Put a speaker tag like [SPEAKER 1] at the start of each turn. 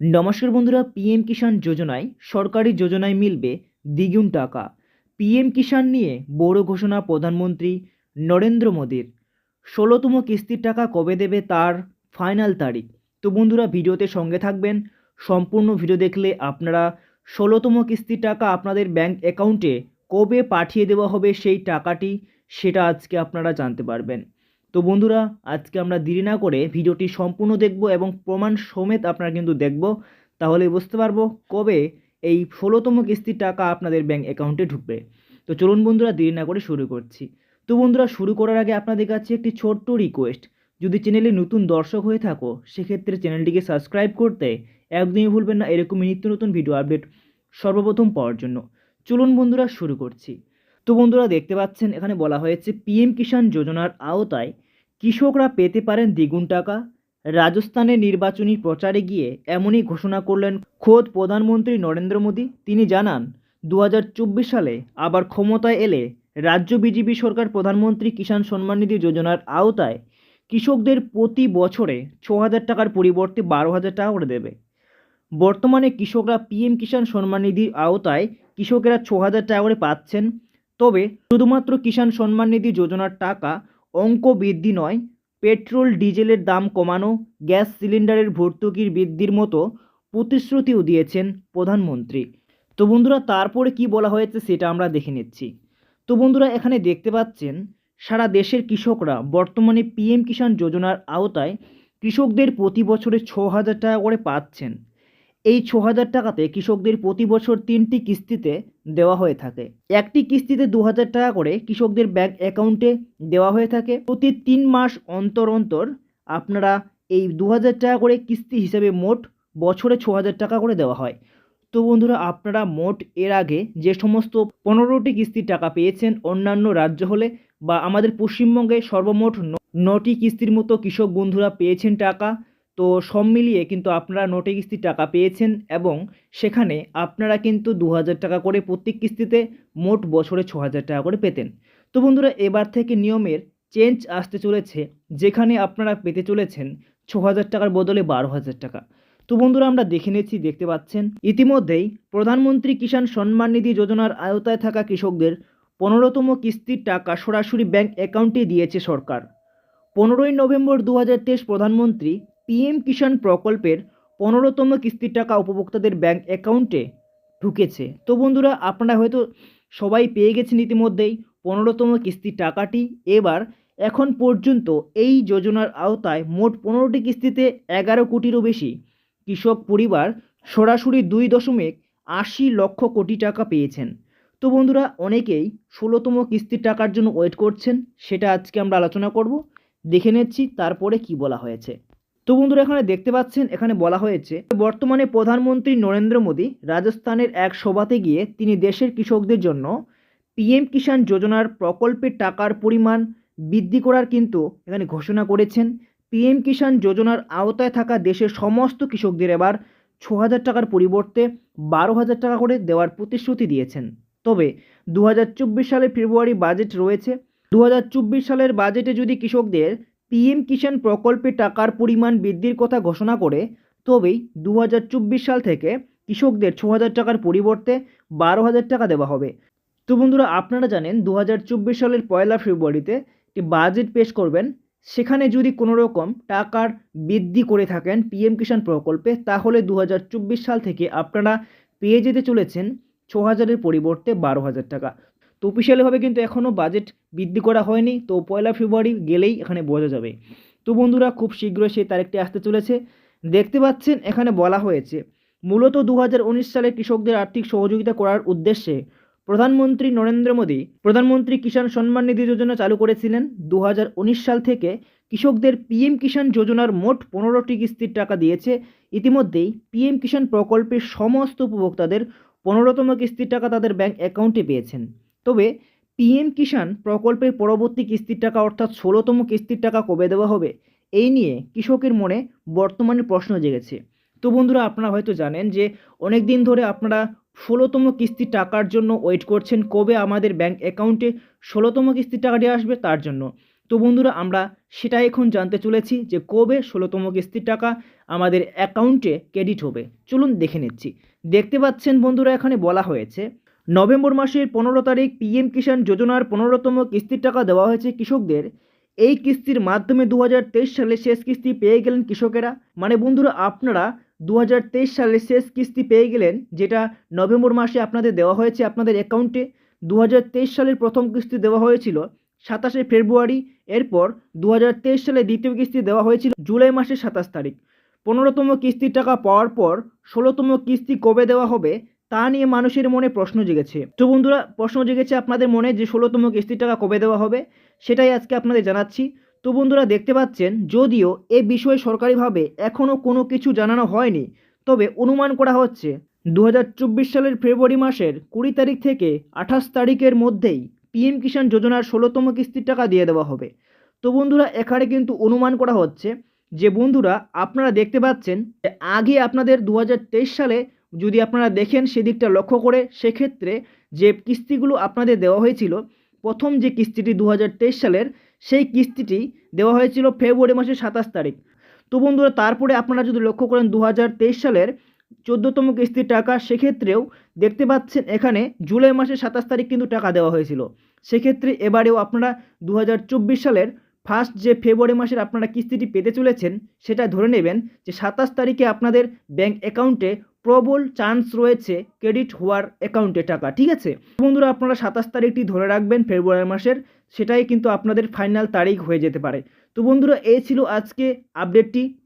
[SPEAKER 1] নমস্কার বন্ধুরা পিএম কিষাণ যোজনায়, সরকারি যোজনায় মিলবে দ্বিগুণ টাকা। পিএম কিষাণ নিয়ে বড় ঘোষণা প্রধানমন্ত্রী নরেন্দ্র মোদীর। ষোলোতম কিস্তির টাকা কবে দেবে তার ফাইনাল তারিখ? তো বন্ধুরা, ভিডিওতে সঙ্গে থাকবেন। সম্পূর্ণ ভিডিও দেখলে আপনারা ষোলোতম কিস্তির টাকা আপনাদের ব্যাংক অ্যাকাউন্টে কবে পাঠিয়ে দেওয়া হবে সেই টাকাটি, সেটা আজকে আপনারা জানতে পারবেন। তো বন্ধুরা, আজকে আমরা দেরি না করে ভিডিওটি সম্পূর্ণ দেখব এবং প্রমাণ সমেত আপনারা কিন্তু দেখব। তাহলে বুঝতে পারব কবে এই ষোলোতম কিস্তির টাকা আপনাদের ব্যাংক অ্যাকাউন্টে ঢুকবে। তো চলুন বন্ধুরা, দেরি না করে শুরু করছি। তো বন্ধুরা, শুরু করার আগে আপনাদের কাছে একটি ছোট্ট রিকোয়েস্ট যদি চ্যানেলে নতুন দর্শক হয়ে থাকো, সেক্ষেত্রে চ্যানেলটিকে সাবস্ক্রাইব করতে একদমই ভুলবেন না। এরকমই নিত্য নতুন ভিডিও আপডেট সর্বপ্রথম পাওয়ার জন্য। চলুন বন্ধুরা, শুরু করছি। তো বন্ধুরা, দেখতে পাচ্ছেন, এখানে বলা হয়েছে পিএম কিষাণ যোজনার আওতায় কৃষকরা পেতে পারেন দ্বিগুণ টাকা। রাজস্থানের নির্বাচনী প্রচারে গিয়ে এমনই ঘোষণা করলেন খোদ প্রধানমন্ত্রী নরেন্দ্র মোদী। তিনি জানান দু হাজার চব্বিশ সালে আবার ক্ষমতায় এলে রাজ্য বিজেপি সরকার প্রধানমন্ত্রী কিষাণ সম্মান নিধি যোজনার আওতায় কৃষকদের প্রতি বছরে ছ হাজার টাকার পরিবর্তে বারো হাজার টাকা করে দেবে। বর্তমানে কৃষকরা পিএম কিষাণ সম্মান নিধির আওতায় কৃষকেরা ছ হাজার টাকা করে পাচ্ছেন। তবে শুধুমাত্র কিষাণ সম্মান নিধি যোজনার টাকা অঙ্ক বৃদ্ধি নয়, পেট্রোল, ডিজেলের দাম কমানো, গ্যাস সিলিন্ডারের ভর্তুকির বৃদ্ধির মতো প্রতিশ্রুতিও দিয়েছেন প্রধানমন্ত্রী। তো বন্ধুরা, তারপরে কি বলা হয়েছে সেটা আমরা দেখে নিচ্ছি। তো বন্ধুরা, এখানে দেখতে পাচ্ছেন, সারা দেশের কৃষকরা বর্তমানে পিএম কিষাণ যোজনার আওতায় কৃষকদের প্রতি বছরে ছ হাজার টাকা করে পাচ্ছেন। এই ছ হাজার টাকাতে কৃষকদের প্রতি বছর তিনটি কিস্তিতে দেওয়া হয়ে থাকে। একটি কিস্তিতে দু হাজার টাকা করে কৃষকদের ব্যাংক অ্যাকাউন্টে দেওয়া হয়ে থাকে। প্রতি তিন মাস অন্তর অন্তর আপনারা এই দু হাজার টাকা করে কিস্তি হিসেবে মোট বছরে ছ হাজার টাকা করে দেওয়া হয়। তো বন্ধুরা, আপনারা মোট এর আগে যে সমস্ত পনেরোটি কিস্তির টাকা পেয়েছেন অন্যান্য রাজ্য হলে বা আমাদের পশ্চিমবঙ্গে সর্বমোট নটি কিস্তির মতো কৃষক বন্ধুরা পেয়েছেন টাকা। তো সব মিলিয়ে কিন্তু আপনারা নোটে কিস্তির টাকা পেয়েছেন এবং সেখানে আপনারা কিন্তু দু হাজার টাকা করে প্রত্যেক কিস্তিতে মোট বছরে ছ টাকা করে পেতেন। তো বন্ধুরা, এবার থেকে নিয়মের চেঞ্জ আসতে চলেছে, যেখানে আপনারা পেতে চলেছেন ছ টাকার বদলে বারো হাজার টাকা। তো বন্ধুরা, আমরা দেখে নিয়েছি, দেখতে পাচ্ছেন, ইতিমধ্যেই প্রধানমন্ত্রী কিষাণ সম্মান নিধি যোজনার আওতায় থাকা কৃষকদের পনেরোতম কিস্তির টাকা সরাসরি ব্যাংক অ্যাকাউন্টে দিয়েছে সরকার। পনেরোই নভেম্বর দু হাজার তেইশ প্রধানমন্ত্রী পিএম কিষাণ প্রকল্পের পনেরোতম কিস্তির টাকা উপভোক্তাদের ব্যাংক অ্যাকাউন্টে ঢুকেছে। তো বন্ধুরা, আপনারা হয়তো সবাই পেয়ে গেছেন ইতিমধ্যেই পনেরোতম কিস্তির টাকাটি। এবার এখন পর্যন্ত এই যোজনার আওতায় মোট পনেরোটি কিস্তিতে এগারো কোটিরও বেশি কৃষক পরিবার সরাসরি দুই দশমিক আশি লক্ষ কোটি টাকা পেয়েছেন। তো বন্ধুরা, অনেকেই ষোলোতম কিস্তির টাকার জন্য ওয়েট করছেন, সেটা আজকে আমরা আলোচনা করব। দেখে নিচ্ছি তারপরে কি বলা হয়েছে। তো বন্ধুরা এখানে দেখতে পাচ্ছেন, এখানে বলা হয়েছে, বর্তমানে প্রধানমন্ত্রী নরেন্দ্র মোদী রাজস্থানের এক সভাতে গিয়ে তিনি দেশের কৃষকদের জন্য পিএম কিষাণ যোজনার প্রকল্পের টাকার পরিমাণ বৃদ্ধি করার কিন্তু এখানে ঘোষণা করেছেন। পিএম কিষাণ যোজনার আওতায় থাকা দেশের সমস্ত কৃষকদের এবার ছ হাজার টাকার পরিবর্তে বারো হাজার টাকা করে দেওয়ার প্রতিশ্রুতি দিয়েছেন। তবে দু হাজার চব্বিশ সালের ফেব্রুয়ারি বাজেট রয়েছে। দু হাজার চব্বিশ সালের বাজেটে যদি কৃষকদের পিএম কিষাণ প্রকল্পে টাকার পরিমাণ বৃদ্ধির কথা ঘোষণা করে, তবেই দু হাজার চব্বিশ সাল থেকে কৃষকদের ছ হাজার টাকার পরিবর্তে বারো হাজার টাকা দেওয়া হবে। তো বন্ধুরা, আপনারা জানেন দু হাজার চব্বিশ সালের পয়লা ফেব্রুয়ারিতে একটি বাজেট পেশ করবেন। সেখানে যদি কোনো রকম টাকার বৃদ্ধি করে থাকেন পিএম কিষাণ প্রকল্পে, তাহলে দু হাজার চব্বিশ সাল থেকে আপনারা পেয়ে যেতে চলেছেন ছ হাজারের পরিবর্তে বারো হাজার টাকা। তো অফিসিয়ালিভাবে কিন্তু এখনও বাজেট বৃদ্ধি করা হয়নি। তো পয়লা ফেব্রুয়ারি গেলেই এখানে বোঝা যাবে। তো বন্ধুরা, খুব শীঘ্রই সেই তারিখটি আসতে চলেছে। দেখতে পাচ্ছেন, এখানে বলা হয়েছে, মূলত দু হাজার উনিশ সালে কৃষকদের আর্থিক সহযোগিতা করার উদ্দেশ্যে প্রধানমন্ত্রী নরেন্দ্র মোদী প্রধানমন্ত্রী কিষাণ সম্মান নিধি যোজনা চালু করেছিলেন। দু হাজার উনিশ সাল থেকে কৃষকদের পিএম কিষাণ যোজনার মোট পনেরোটি কিস্তির টাকা দিয়েছে। ইতিমধ্যেই পিএম কিষাণ প্রকল্পের সমস্ত উপভোক্তাদের পনেরোতম কিস্তির টাকা তাদের ব্যাংক অ্যাকাউন্টে পেয়েছেন। তবে পিএম কিষাণ প্রকল্পের পরবর্তী কিস্তির টাকা অর্থাৎ ষোলোতম কিস্তির টাকা কবে দেওয়া হবে? এই নিয়ে কৃষকের মনে বর্তমানে প্রশ্ন জেগেছে। তো বন্ধুরা, আপনারা হয়তো জানেন যে অনেক দিন ধরে আপনারা ষোলোতম কিস্তির টাকার জন্য ওয়েট করছেন, কবে আমাদের ব্যাংক অ্যাকাউন্টে ষোলোতম কিস্তির টাকাটি আসবে তার জন্য। তো বন্ধুরা, আমরা সেটা এখন জানতে চলেছি যে কবে ষোলোতম কিস্তির টাকা আমাদের অ্যাকাউন্টে ক্রেডিট হবে। চলুন দেখে নিচ্ছি। দেখতে পাচ্ছেন বন্ধুরা, এখানে বলা হয়েছে নভেম্বর মাসের পনেরো তারিখ পিএম কিষাণ যোজনার পনেরোতম কিস্তির টাকা দেওয়া হয়েছে কৃষকদের। এই কিস্তির মাধ্যমে দু হাজার তেইশ সালে শেষ কিস্তি পেয়ে গেলেন কৃষকেরা। মানে বন্ধুরা, আপনারা দু হাজার তেইশ সালে শেষ কিস্তি পেয়ে গেলেন, যেটা নভেম্বর মাসে আপনাদের দেওয়া হয়েছে আপনাদের অ্যাকাউন্টে। দু হাজার তেইশ সালের প্রথম কিস্তি দেওয়া হয়েছিল সাতাশে ফেব্রুয়ারি, এরপর দু হাজার তেইশ সালে দ্বিতীয় কিস্তি দেওয়া হয়েছিল জুলাই মাসের সাতাশ তারিখ। পনেরোতম কিস্তির টাকা পাওয়ার পর ষোলোতম কিস্তি কবে দেওয়া হবে তা নিয়ে মানুষের মনে প্রশ্ন জেগেছে। তো বন্ধুরা, প্রশ্ন জেগেছে আপনাদের মনে যে ষোলোতম কিস্তির টাকা কবে দেওয়া হবে? সেটাই আজকে আপনাদের জানাচ্ছি। তো বন্ধুরা, দেখতে পাচ্ছেন, যদিও এ বিষয়ে সরকারিভাবে এখনও কোনো কিছু জানানো হয়নি, তবে অনুমান করা হচ্ছে দু হাজার চব্বিশ সালের ফেব্রুয়ারি মাসের কুড়ি তারিখ থেকে আঠাশ তারিখের মধ্যেই পিএম কিষাণ যোজনার ষোলোতম কিস্তির টাকা দিয়ে দেওয়া হবে। তো বন্ধুরা, এখানে কিন্তু অনুমান করা হচ্ছে যে বন্ধুরা, আপনারা দেখতে পাচ্ছেন আগে আপনাদের দু হাজার তেইশ সালে যদি আপনারা দেখেন সেদিকটা লক্ষ্য করে, সেক্ষেত্রে যে কিস্তিগুলো আপনাদের দেওয়া হয়েছিল, প্রথম যে কিস্তিটি দু হাজার তেইশ সালের, সেই কিস্তিটি দেওয়া হয়েছিল ফেব্রুয়ারি মাসের সাতাশ তারিখ। তো বন্ধুরা, তারপরে আপনারা যদি লক্ষ্য করেন দু হাজার তেইশ সালের চোদ্দোতম কিস্তির টাকা, সেক্ষেত্রেও দেখতে পাচ্ছেন এখানে জুলাই মাসের সাতাশ তারিখ কিন্তু টাকা দেওয়া হয়েছিল। সেক্ষেত্রে এবারেও আপনারা দু হাজার চব্বিশ সালের ফার্স্ট যে ফেব্রুয়ারি মাসের আপনারা কিস্তিটি পেতে চলেছেন, সেটা ধরে নেবেন যে সাতাশ তারিখে আপনাদের ব্যাংক অ্যাকাউন্টে প্রবল চান্স রয়েছে ক্রেডিট হওয়ার অ্যাকাউন্টে টাকা, ঠিক আছে? বন্ধুরা, আপনারা সাতাশ তারিখটি ধরে রাখবেন ফেব্রুয়ারি মাসের, সেটাই কিন্তু আপনাদের ফাইনাল তারিখ হয়ে যেতে পারে। তো বন্ধুরা, এই ছিল আজকে আপডেটটি